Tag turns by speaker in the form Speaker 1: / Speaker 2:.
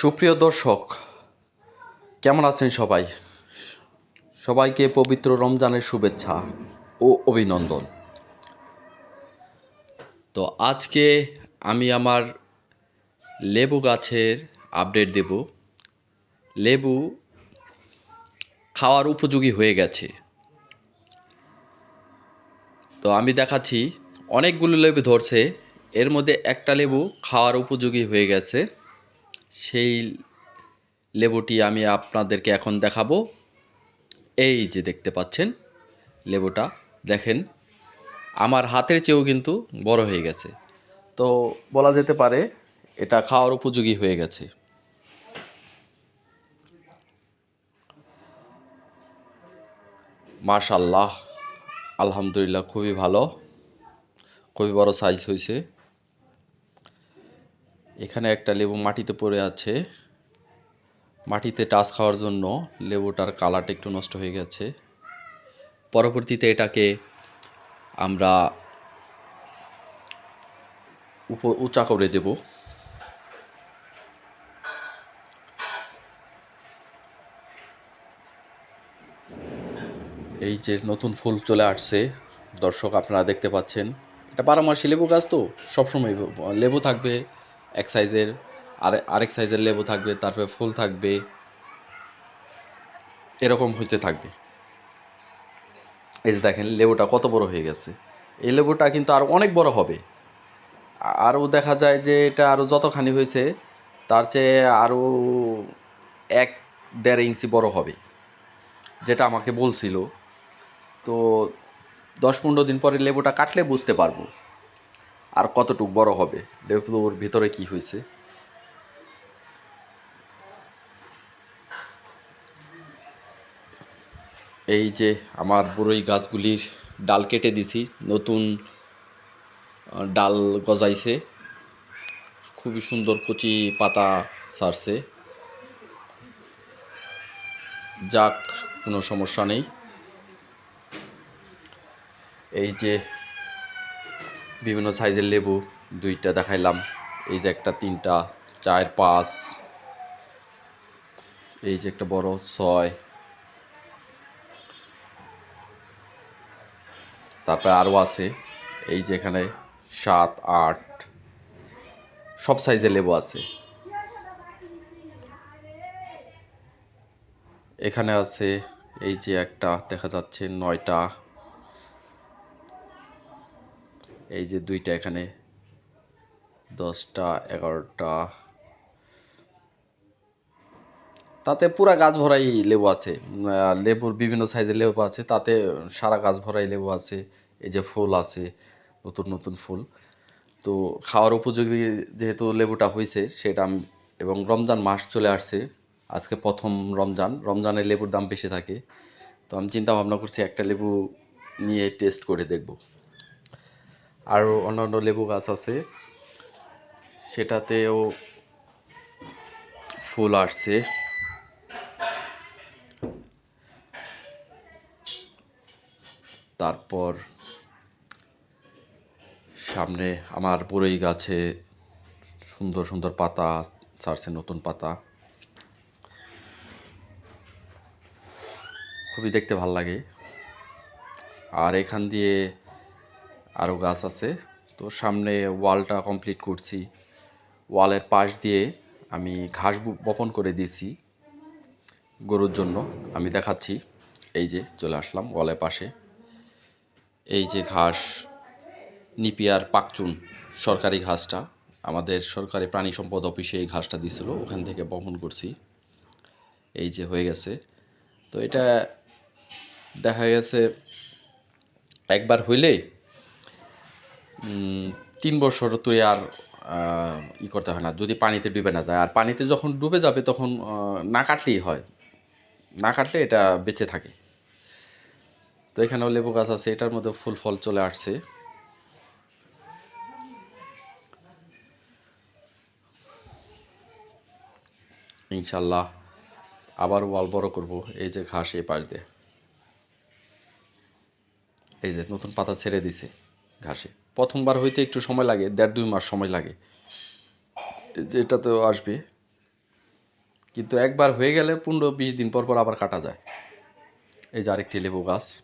Speaker 1: সুপ্রিয় দর্শক, কেমন আছেন সবাই? সবাইকে পবিত্র রমজানের শুভেচ্ছা ও অভিনন্দন। তো আজকে আমি আমার লেবু গাছের আপডেট দেব। লেবু খাওয়ার উপযোগী হয়ে গেছে। তো আমি দেখাচ্ছি, অনেকগুলো লেবু ধরছে, এর মধ্যে একটা লেবু খাওয়ার উপযোগী হয়ে গেছে। সেই লেবুটি আমি আপনাদেরকে এখন দেখাবো। এই যে দেখতে পাচ্ছেন লেবুটা, দেখেন, আমার হাতের চেয়েও কিন্তু বড় হয়ে গেছে। তো বলা যেতে পারে এটা খাওয়ার উপযোগী হয়ে গেছে। মাশাল্লাহ আলহামদুলিল্লাহ, খুবই ভালো। খুবই বড় সাইজ হয়েছে। এখানে একটা লেবু মাটিতে পড়ে আছে। মাটিতে টাচ খাওয়ার জন্য লেবুটার কালারটা একটু নষ্ট হয়ে গেছে। পরবর্তীতে এটাকে আমরা উপ, উঁচা করে দেব। এই যে নতুন ফুল চলে আসছে, দর্শক আপনারা দেখতে পাচ্ছেন। এটা বারোমাসি লেবু গাছ তো, সবসময় লেবু থাকবে। এক সাইজের, আর, আরেক সাইজের লেবু থাকবে, তারপরে ফুল থাকবে। এরকম হইতে থাকবে। এই যে দেখেন, লেবুটা কত বড় হয়ে গেছে। এই লেবুটা কিন্তু আরও অনেক বড় হবে। আরও দেখা যায় যে এটা আরও যতখানি হয়েছে, তার চেয়ে আরও এক দেড় ইঞ্চি বড় হবে, যেটা আমাকে বলছিল। তো দশ পনেরো দিন পরে লেবুটা কাটলে বুঝতে পারব। আর কতটুক বড় হবে? লেবুর ভিতরে কি হয়েছে? এই যে আমার বড়ই গাছগুলির ডাল কেটে দিছি, নতুন ডাল গজাইছে। খুবই সুন্দর কচি পাতা ছাড়ছে যাক, কোনো সমস্যা নেই। এই যে বিভিন্ন সাইজের লেবু দুইটা দেখাইলাম। এই যে একটা তিনটা, চার, পাঁচ। এই যে একটা বড় ছয়। তারপরে আরও আছে, এই যে এখানে সাত, আট। সব সাইজের লেবু আছে। এখানে আছে, এই যে একটা, দেখা যাচ্ছে নয়টা। এই যে দুইটা এখানে, দশটা, এগারোটা। তাতে পুরা গাছ ভরাই লেবু আছে। লেবুর বিভিন্ন সাইজের লেবু আছে, তাতে সারা গাছ ভরাই লেবু আছে। এই যে ফুল আছে, নতুন নতুন ফুল। তো খাওয়ার উপযোগী যেহেতু লেবুটা হয়েছে সেটা আমি এবং রমজান মাস চলে আসছে, আজকে প্রথম রমজান। রমজানের লেবুর দাম বেশি থাকে। তো আমি চিন্তা ভাবনা করছি একটা লেবু নিয়ে টেস্ট করে দেখব। আরও অন্যান্য লেবু গাছ আছে। সেটাতেও ফুল আসছে। তারপর সামনে আমার বড়ই গাছে সুন্দর সুন্দর পাতা ছাড়ছে, নতুন পাতা। খুবই দেখতে ভালো লাগে। আর এখান দিয়ে আরও গাছ আছে। তো সামনে ওয়ালটা কমপ্লিট করছি। ওয়ালের পাশ দিয়ে আমি ঘাস বপন করে দিয়েছি গরুর জন্য। আমি দেখাচ্ছি। এই যে চলে আসলাম ওয়ালের পাশে। এই যে ঘাস নিপিয়ার পাকচুন সরকারি ঘাসটা। আমাদের সরকারি প্রাণী সম্পদ অফিসে এই ঘাসটা দিছিল, ওখান থেকে বপন করছি। এই যে হয়ে গেছে। তো এটা দেখা গেছে একবার হইলে তিন বছর তুই আর ই করতে হয় না, যদি পানিতে ডুবে না যায়। আর পানিতে যখন ডুবে যাবে তখন না কাটলেই হয়। না কাটলে এটা বেঁচে থাকে। তো এখানেও লেবু গাছ আছে, এটার মধ্যে ফুল ফল চলে আসছে। ইনশাল্লাহ আবার ওয়াল বড় করব, এই যে ঘাস এই পাশ দিয়ে। এই যে নতুন পাতা ছেড়ে দিছে। ঘাসে। প্রথমবার হইতে একটু সময় লাগে, দেড় দুই মাস সময় লাগে। এটা তো আসবে। কিন্তু একবার হয়ে গেলে পনেরো বিশ দিন পর পর আবার কাটা যায়। এই যে আরেকটি লেবু গাছ।